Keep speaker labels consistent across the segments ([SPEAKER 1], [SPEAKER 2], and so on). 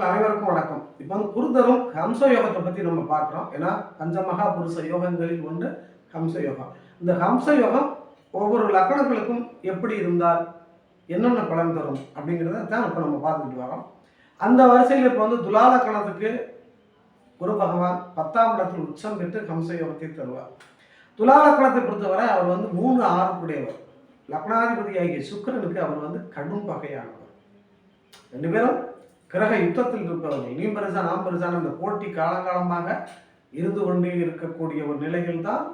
[SPEAKER 1] அனைவருக்கும் வணக்கம். இப்போ வந்து குருதரும் ஹம்ச யோகத்தை பற்றி நம்ம பார்க்குறோம். ஏன்னா பஞ்சமகா புருஷ யோகங்களில் ஒன்று ஹம்ச யோகம் இந்த ஹம்ச யோகம் ஒவ்வொரு லக்கணங்களுக்கும் எப்படி இருந்தால் என்னென்ன பலன் தரும் அப்படிங்கிறத தான் இப்போ நம்ம பார்த்துக்கிட்டு வரோம். அந்த வரிசையில் இப்போ வந்து துலா லக்கணத்துக்கு குரு பகவான் பத்தாம் இடத்தில் உச்சம் பெற்று ஹம்ச யோகத்தை தருவார். துலா லக்கணத்தை பொறுத்தவரை அவர் வந்து மூணு ஆறுக்குடையவர். லக்னாதிபதி ஆகிய சுக்கிரனுக்கு அவர் வந்து கடும் பகையானவர். ரெண்டு பேரும் கிரக யுத்தத்தில் இருப்பவர்கள் நீ பெருசா நாம் பெருசான அந்த போட்டி காலங்காலமாக இருந்து கொண்டே இருக்கக்கூடிய ஒரு நிலையில் தான்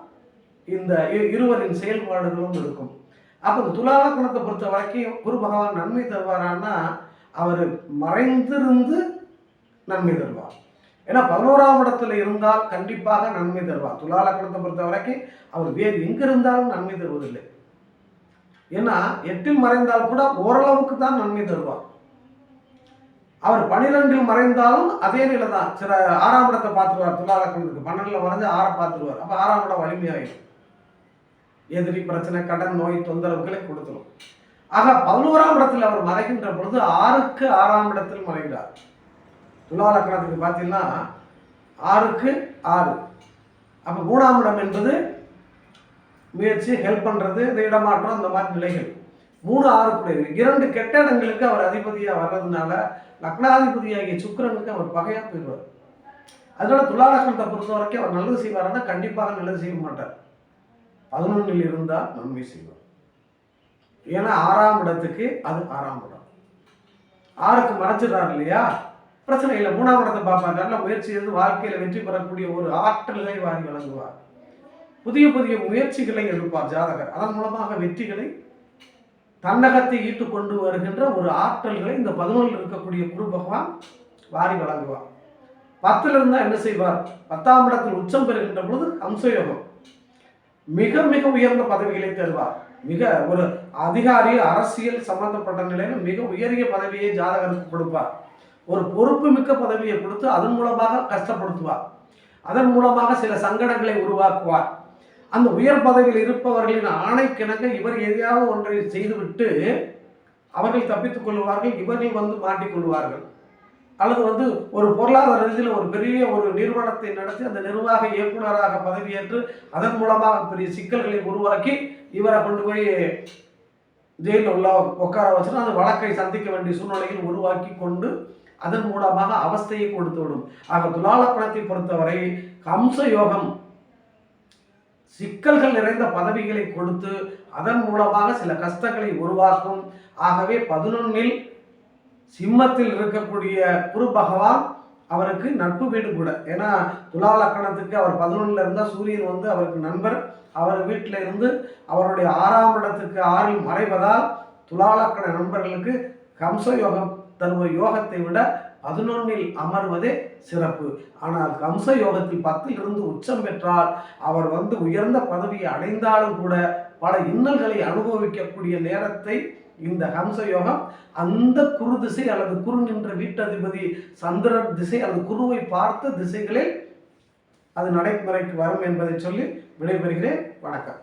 [SPEAKER 1] இந்த இருவரின் செயல்பாடுகளும் இருக்கும். அப்போ இந்த துலாலக்கணத்தை பொறுத்த வரைக்கும் குரு பகவான் நன்மை தருவாரான்னா அவர் மறைந்திருந்து நன்மை தருவார். ஏன்னா பதினோராம் இடத்துல இருந்தால் கண்டிப்பாக நன்மை தருவார். துலாலக்கணத்தை பொறுத்த வரைக்கும் அவர் வேறு எங்க இருந்தாலும் நன்மை தருவதில்லை. ஏன்னா எட்டில் மறைந்தால் கூட ஓரளவுக்கு தான் நன்மை தருவார். அவர் பன்னிரெண்டில் மறைந்தாலும் அதே நிலை தான் சில ஆறாம் இடத்தை பார்த்துருவார் துலாலக்கணத்துக்கு. பன்னெண்டில் மறைஞ்சு ஆறை பார்த்துருவார். அப்போ ஆறாம் இடம் வலிமையாயிடும். எதிரி பிரச்சனை கடன் நோய் தொந்தரவுகளை கொடுத்துரும். ஆக பதினோராம் இடத்தில் அவர் மறைகின்ற பொழுது ஆறுக்கு ஆறாம் இடத்தில் மறைகிறார். துலாலக்கணத்துக்கு பார்த்தீங்கன்னா ஆறுக்கு ஆறு. அப்போ மூணாம் இடம் என்பது முயற்சி ஹெல்ப் பண்ணுறது இந்த இடமாற்றம் அந்த மாதிரி நிலைகள். மூணு ஆறு கூடியது இரண்டு கெட்ட இடங்களுக்கு அவர் அதிபதியாக வர்றதுனால லக்னாதிபதியாகிய சுக்கரனுக்கு அவர் பகையாக போயிடுவார். அதனால துலாலக்கணத்தை பொறுத்த வரைக்கும் அவர் நல்லது செய்வார்னா கண்டிப்பாக நல்லது செய்ய மாட்டார். பதினொன்றில் இருந்தால் நன்மை செய்வார். ஏன்னா ஆறாம் இடத்துக்கு அது ஆறாம் இடம். ஆறுக்கு மறைச்சிடுறாரு இல்லையா? பிரச்சனை இல்லை. மூணாம் இடத்தை பார்ப்பார். நல்ல முயற்சி செய்து வாழ்க்கையில் வெற்றி பெறக்கூடிய ஒரு ஆற்றலை வாரி வழங்குவார். புதிய புதிய முயற்சிகளை எடுப்பார் ஜாதகர். அதன் மூலமாக வெற்றிகளை தன்னகத்தை ஈட்டு கொண்டு வருகின்ற ஒரு ஆற்றல்களை இந்த பதினொன்றில் இருக்கக்கூடிய குரு பகவான் வாரி வழங்குவார். பத்தில் இருந்தால் என்ன செய்வார்? பத்தாம் இடத்தில் உச்சம் பெறுகின்ற பொழுது அம்சயோகம் மிக மிக உயர்ந்த பதவிகளை தருவார். மிக ஒரு அதிகாரி அரசியல் சம்பந்தப்பட்ட நிலையில் மிக உயரிய பதவியை ஜாதகருக்கு கொடுப்பார். ஒரு பொறுப்பு மிக்க பதவியை கொடுத்து அதன் மூலமாக கஷ்டப்படுத்துவார். அதன் மூலமாக சில சங்கடங்களை உருவாக்குவார். அந்த உயர் பதவியில் இருப்பவர்களின் ஆணைக்கிணங்க இவர் எதையாவது ஒன்றை செய்துவிட்டு அவர்கள் தப்பித்துக் கொள்வார்கள் இவர்கள் வந்து மாட்டிக்கொள்வார்கள் அல்லது வந்து ஒரு பொருளாதார ரீதியில் ஒரு பெரிய ஒரு நிறுவனத்தை நடத்தி அந்த நிர்வாக இயக்குனராக பதவியேற்று அதன் மூலமாக பெரிய சிக்கல்களை உருவாக்கி இவரை கொண்டு போய் ஜெயிலில் உள்ள உட்கார வச்சுட்டு அந்த வழக்கை சந்திக்க வேண்டிய சூழ்நிலையில் உருவாக்கி கொண்டு அதன் மூலமாக அவஸ்தையை கொடுத்து விடும். ஆக துலாலப்பணத்தை பொறுத்தவரை கம்ச யோகம் சிக்கல்கள் நிறைந்த பதவிகளை கொடுத்து அதன் மூலமாக சில கஷ்டங்களை உருவாக்கும். ஆகவே பதினொன்னில் சிம்மத்தில் இருக்கக்கூடிய குரு பகவான் அவருக்கு நட்பு வீடு கூட. ஏன்னா துலா லக்கணத்துக்கு அவர் பதினொன்னுல இருந்தால் சூரியன் வந்து அவருக்கு நண்பர். அவர் வீட்டில் இருந்து அவருடைய ஆறாம் இடத்துக்கு ஆறில் மறைவதால் துலா லக்கண நண்பர்களுக்கு கம்ச யோகம் தருவ யோகத்தை விட பதினொன்னில் அமர்வதே சிறப்பு. ஆனால் கம்ச யோகத்தில் பத்தில் இருந்து உச்சம் பெற்றால் அவர் வந்து உயர்ந்த பதவியை அடைந்தாலும் கூட பல இன்னல்களை அனுபவிக்கக்கூடிய நேரத்தை இந்த ஹம்ச யோகம் அந்த குரு திசை அல்லது குரு நின்ற வீட்டதிபதி சந்திரன் திசை அல்லது குருவை பார்த்த திசைகளில் அது நடைமுறைக்கு வரும் என்பதை சொல்லி விடைபெறுகிறேன். வணக்கம்.